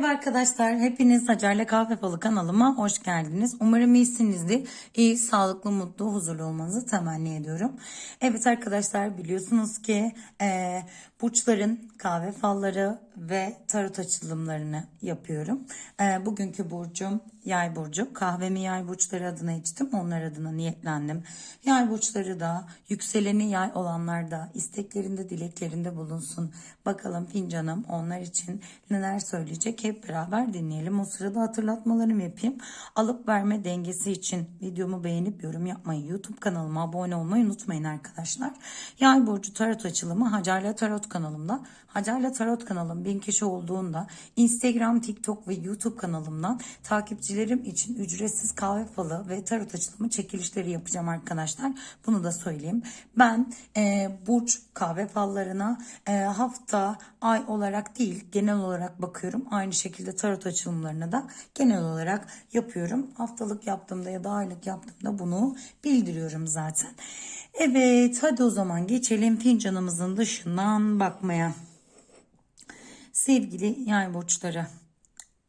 Merhaba arkadaşlar, hepiniz Hacer'le Kahve Falı kanalıma hoş geldiniz. Umarım iyisinizdir. İyi, sağlıklı, mutlu, huzurlu olmanızı temenni ediyorum. Evet arkadaşlar biliyorsunuz ki e, burçların kahve falları ve tarot açılımlarını yapıyorum. E, bugünkü burcum yay burcu. Kahvemi yay burçları adına içtim. Onlar adına niyetlendim. Yay burçları da yükseleni yay olanlar da isteklerinde dileklerinde bulunsun. Bakalım fincanım onlar için neler söyleyecek hep beraber dinleyelim. O sırada hatırlatmalarımı yapayım. Alıp verme dengesi için videomu beğenip yorum yapmayı, YouTube kanalıma abone olmayı unutmayın arkadaşlar. Yay burcu tarot açılımı Hacer'le Tarot kanalımda. Hacer'le Tarot kanalım 1000 kişi olduğunda Instagram, TikTok ve YouTube kanalımdan takipçilerim için ücretsiz kahve falı ve tarot açılımı çekilişleri yapacağım arkadaşlar. Bunu da söyleyeyim. Ben e, burç kahve fallarına e, hafta, ay olarak değil genel olarak bakıyorum. Aynı şekilde tarot açılımlarına da genel olarak yapıyorum. Haftalık yaptığımda ya da aylık yaptığımda bunu bildiriyorum zaten. Evet hadi o zaman geçelim fincanımızın dışından bakmaya. Sevgili yay burçları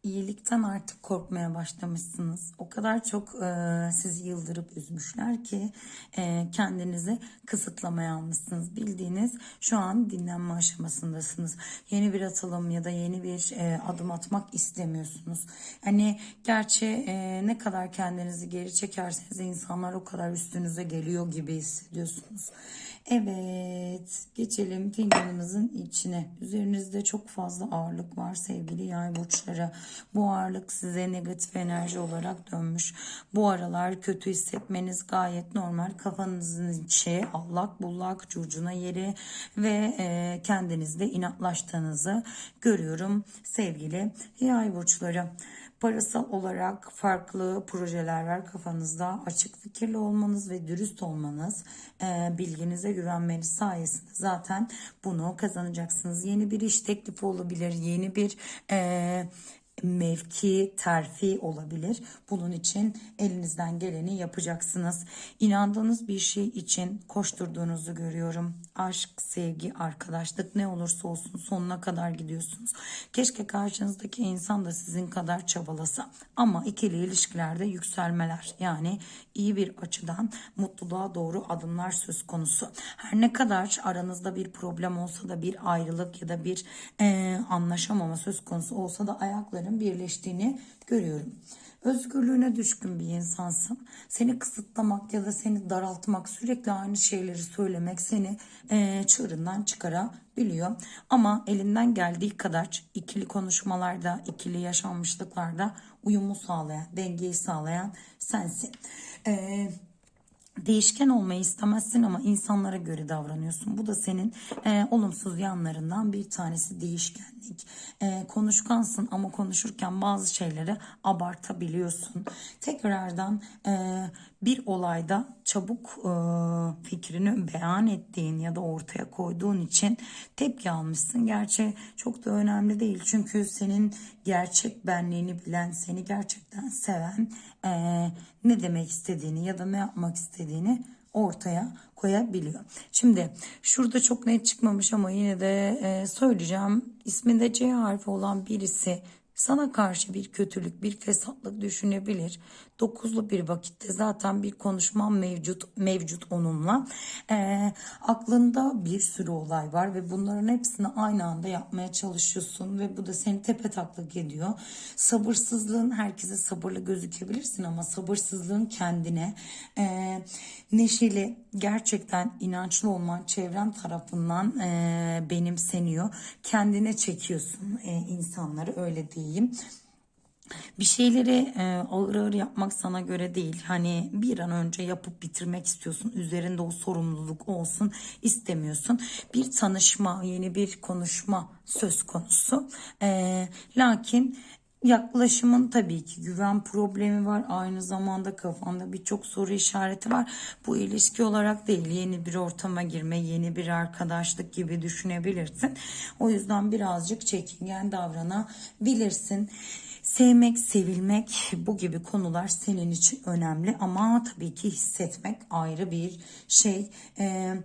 iyilikten artık korkmaya başlamışsınız. O kadar çok e, sizi yıldırıp üzmüşler ki e, kendinizi kısıtlamaya almışsınız. Bildiğiniz şu an dinlenme aşamasındasınız. Yeni bir atılım ya da yeni bir e, adım atmak istemiyorsunuz. Hani gerçi e, ne kadar kendinizi geri çekerseniz insanlar o kadar üstünüze geliyor gibi hissediyorsunuz. Evet, geçelim fincanımızın içine. Üzerinizde çok fazla ağırlık var sevgili yay burçları. Bu ağırlık size negatif enerji olarak dönmüş. Bu aralar kötü hissetmeniz gayet normal. Kafanızın içi allak bullak curcuna yeri ve e, kendinizde inatlaştığınızı görüyorum sevgili yay burçları. Parasal olarak farklı projeler var kafanızda. Açık fikirli olmanız ve dürüst olmanız, e, bilginize güvenmeniz sayesinde zaten bunu kazanacaksınız. Yeni bir iş teklifi olabilir, yeni bir e, mevki, terfi olabilir. Bunun için elinizden geleni yapacaksınız. İnandığınız bir şey için koşturduğunuzu görüyorum. Aşk, sevgi, arkadaşlık ne olursa olsun sonuna kadar gidiyorsunuz. Keşke karşınızdaki insan da sizin kadar çabalasa. Ama ikili ilişkilerde yükselmeler yani iyi bir açıdan mutluluğa doğru adımlar söz konusu. Her ne kadar aranızda bir problem olsa da bir ayrılık ya da bir e, anlaşamama söz konusu olsa da ayakların birleştiğini görüyorum. Özgürlüğüne düşkün bir insansın. Seni kısıtlamak ya da seni daraltmak, sürekli aynı şeyleri söylemek seni e, çığırından çıkarabiliyor. Ama elinden geldiği kadar ikili konuşmalarda, ikili yaşanmışlıklarda uyumu sağlayan, dengeyi sağlayan sensin. Eee değişken olmayı istemezsin ama insanlara göre davranıyorsun. Bu da senin e, olumsuz yanlarından bir tanesi değişkenlik. E, konuşkansın ama konuşurken bazı şeyleri abartabiliyorsun. Tekrardan e, bir olayda çabuk e, fikrini beyan ettiğin ya da ortaya koyduğun için tepki almışsın. Gerçi çok da önemli değil çünkü senin gerçek benliğini bilen, seni gerçekten seven e, ne demek istediğini ya da ne yapmak istediğini ortaya koyabiliyor. Şimdi şurada çok net çıkmamış ama yine de e, söyleyeceğim. İsminde C harfi olan birisi sana karşı bir kötülük, bir fesatlık düşünebilir. Dokuzlu bir vakitte zaten bir konuşma mevcut mevcut onunla. Ee, aklında bir sürü olay var ve bunların hepsini aynı anda yapmaya çalışıyorsun ve bu da seni tepe taklak ediyor. Sabırsızlığın herkese sabırlı gözükebilirsin ama sabırsızlığın kendine e, neşeli, gerçekten inançlı olman çevren tarafından e, benimseniyor. Kendine çekiyorsun e, insanları öyle diyeyim bir şeyleri e, ağır ağır yapmak sana göre değil. Hani bir an önce yapıp bitirmek istiyorsun. Üzerinde o sorumluluk olsun istemiyorsun. Bir tanışma, yeni bir konuşma söz konusu. E, lakin Yaklaşımın tabii ki güven problemi var. Aynı zamanda kafanda birçok soru işareti var. Bu ilişki olarak değil yeni bir ortama girme, yeni bir arkadaşlık gibi düşünebilirsin. O yüzden birazcık çekingen davranabilirsin. Sevmek, sevilmek bu gibi konular senin için önemli ama tabii ki hissetmek ayrı bir şey. Ee,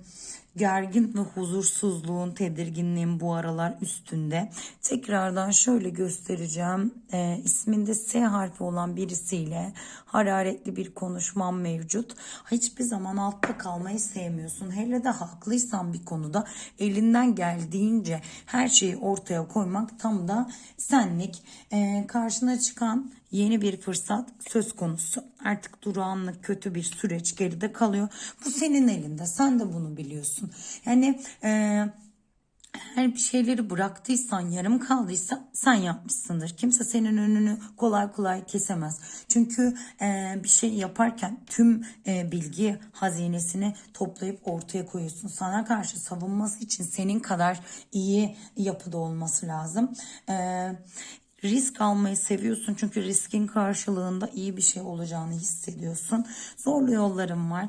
gergin ve huzursuzluğun, tedirginliğin bu aralar üstünde. Tekrardan şöyle göstereceğim. E, isminde S harfi olan birisiyle hararetli bir konuşmam mevcut. Hiçbir zaman altta kalmayı sevmiyorsun. Hele de haklıysan bir konuda elinden geldiğince her şeyi ortaya koymak tam da senlik. E, karşına çıkan yeni bir fırsat söz konusu. Artık durağanlık kötü bir süreç geride kalıyor. Bu senin elinde. Sen de bunu biliyorsun. Yani e, eğer bir şeyleri bıraktıysan, yarım kaldıysa sen yapmışsındır. Kimse senin önünü kolay kolay kesemez. Çünkü e, bir şey yaparken tüm e, bilgi hazinesini toplayıp ortaya koyuyorsun. Sana karşı savunması için senin kadar iyi yapıda olması lazım. E, risk almayı seviyorsun çünkü riskin karşılığında iyi bir şey olacağını hissediyorsun. Zorlu yollarım var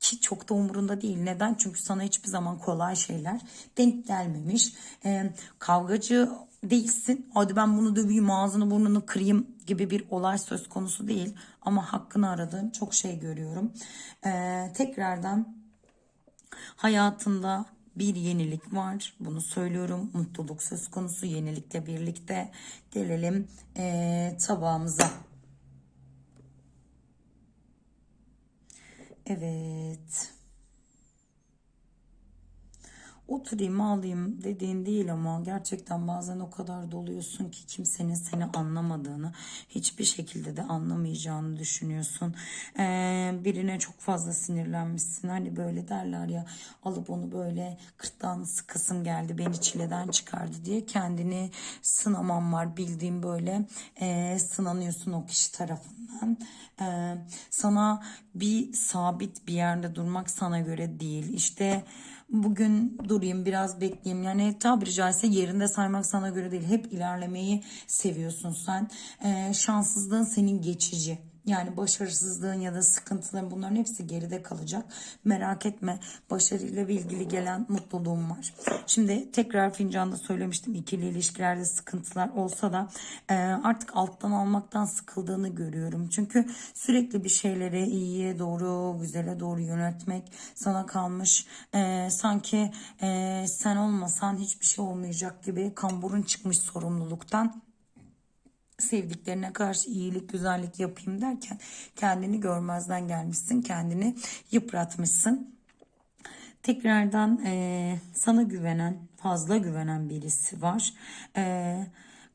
ki çok da umurunda değil. Neden? Çünkü sana hiçbir zaman kolay şeyler denk gelmemiş. Ee, kavgacı değilsin. Hadi ben bunu döveyim ağzını burnunu kırayım gibi bir olay söz konusu değil. Ama hakkını aradığın çok şey görüyorum. Ee, tekrardan hayatında bir yenilik var. Bunu söylüyorum. Mutluluk söz konusu yenilikle birlikte gelelim ee, tabağımıza. Evet. Oturayım ağlayayım dediğin değil ama gerçekten bazen o kadar doluyorsun ki kimsenin seni anlamadığını hiçbir şekilde de anlamayacağını düşünüyorsun. Ee, birine çok fazla sinirlenmişsin hani böyle derler ya alıp onu böyle kırtlağını sıkasım geldi beni çileden çıkardı diye kendini sınaman var bildiğim böyle e, sınanıyorsun o kişi tarafından. Ee, sana bir sabit bir yerde durmak sana göre değil işte bugün durayım biraz bekleyeyim. Yani tabiri caizse yerinde saymak sana göre değil. Hep ilerlemeyi seviyorsun sen. Ee, şanssızlığın senin geçici yani başarısızlığın ya da sıkıntıların bunların hepsi geride kalacak. Merak etme başarıyla ilgili gelen mutluluğum var. Şimdi tekrar fincanda söylemiştim ikili ilişkilerde sıkıntılar olsa da e, artık alttan almaktan sıkıldığını görüyorum. Çünkü sürekli bir şeyleri iyiye doğru güzele doğru yönetmek sana kalmış. E, sanki e, sen olmasan hiçbir şey olmayacak gibi kamburun çıkmış sorumluluktan sevdiklerine karşı iyilik güzellik yapayım derken kendini görmezden gelmişsin kendini yıpratmışsın. Tekrardan e, sana güvenen fazla güvenen birisi var. E,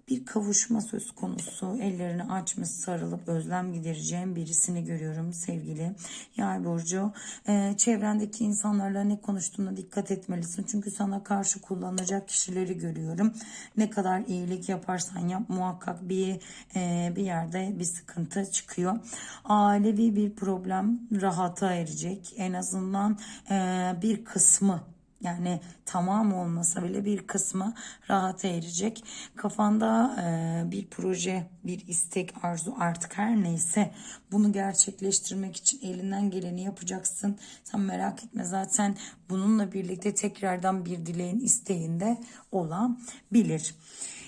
bir kavuşma söz konusu. Ellerini açmış sarılıp özlem gidereceğim birisini görüyorum sevgili Yay Burcu. Ee, çevrendeki insanlarla ne konuştuğuna dikkat etmelisin. Çünkü sana karşı kullanacak kişileri görüyorum. Ne kadar iyilik yaparsan yap muhakkak bir e, bir yerde bir sıkıntı çıkıyor. Ailevi bir problem rahata erecek. En azından e, bir kısmı yani tamam olmasa bile bir kısmı rahata erecek. Kafanda e, bir proje, bir istek, arzu artık her neyse bunu gerçekleştirmek için elinden geleni yapacaksın. Sen merak etme zaten bununla birlikte tekrardan bir dileğin isteğinde olabilir.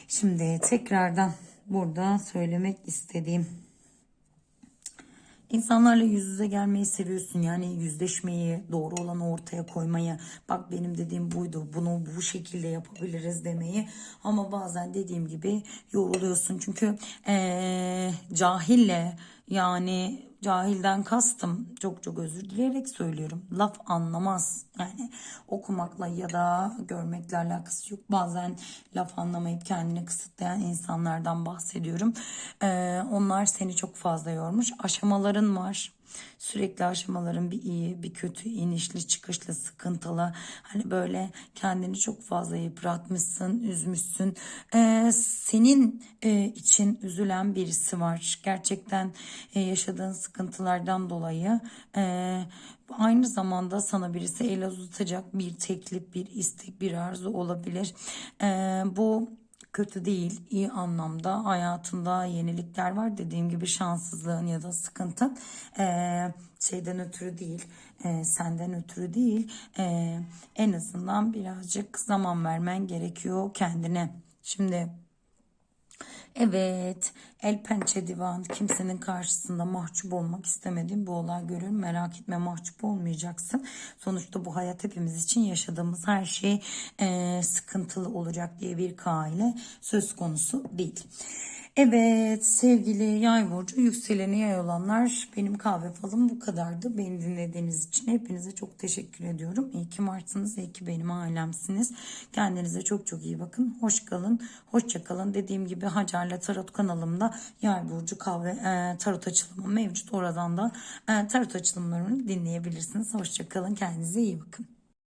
Şimdi tekrardan burada söylemek istediğim İnsanlarla yüz yüze gelmeyi seviyorsun. Yani yüzleşmeyi, doğru olanı ortaya koymayı. Bak benim dediğim buydu. Bunu bu şekilde yapabiliriz demeyi. Ama bazen dediğim gibi yoruluyorsun. Çünkü ee, cahille yani cahilden kastım çok çok özür dileyerek söylüyorum. Laf anlamaz. Yani okumakla ya da görmekle alakası yok. Bazen laf anlamayıp kendini kısıtlayan insanlardan bahsediyorum. Ee, onlar seni çok fazla yormuş. Aşamaların var. Sürekli aşamaların bir iyi, bir kötü, inişli, çıkışlı, sıkıntılı. Hani böyle kendini çok fazla yıpratmışsın, üzmüşsün. Ee, senin e, için üzülen birisi var. Gerçekten e, yaşadığın sıkıntılardan dolayı e, aynı zamanda sana birisi el uzatacak bir teklif, bir istek, bir arzu olabilir. E, bu kötü değil iyi anlamda hayatında yenilikler var. Dediğim gibi şanssızlığın ya da sıkıntın e, şeyden ötürü değil e, senden ötürü değil. E, en azından birazcık zaman vermen gerekiyor kendine. Şimdi Evet, el pençe divan kimsenin karşısında mahcup olmak istemediğim bu olay görüyorum. Merak etme mahcup olmayacaksın. Sonuçta bu hayat hepimiz için yaşadığımız her şey eee, sıkıntılı olacak diye bir kaile söz konusu değil. Evet sevgili yay burcu yükseleni yay olanlar benim kahve falım bu kadardı. Beni dinlediğiniz için hepinize çok teşekkür ediyorum. İyi ki varsınız, iyi ki benim ailemsiniz. Kendinize çok çok iyi bakın. Hoş kalın, hoşça kalın. Dediğim gibi Hacer'le Tarot kanalımda yay burcu kahve e, tarot açılımı mevcut. Oradan da e, tarot açılımlarını dinleyebilirsiniz. Hoşça kalın, kendinize iyi bakın.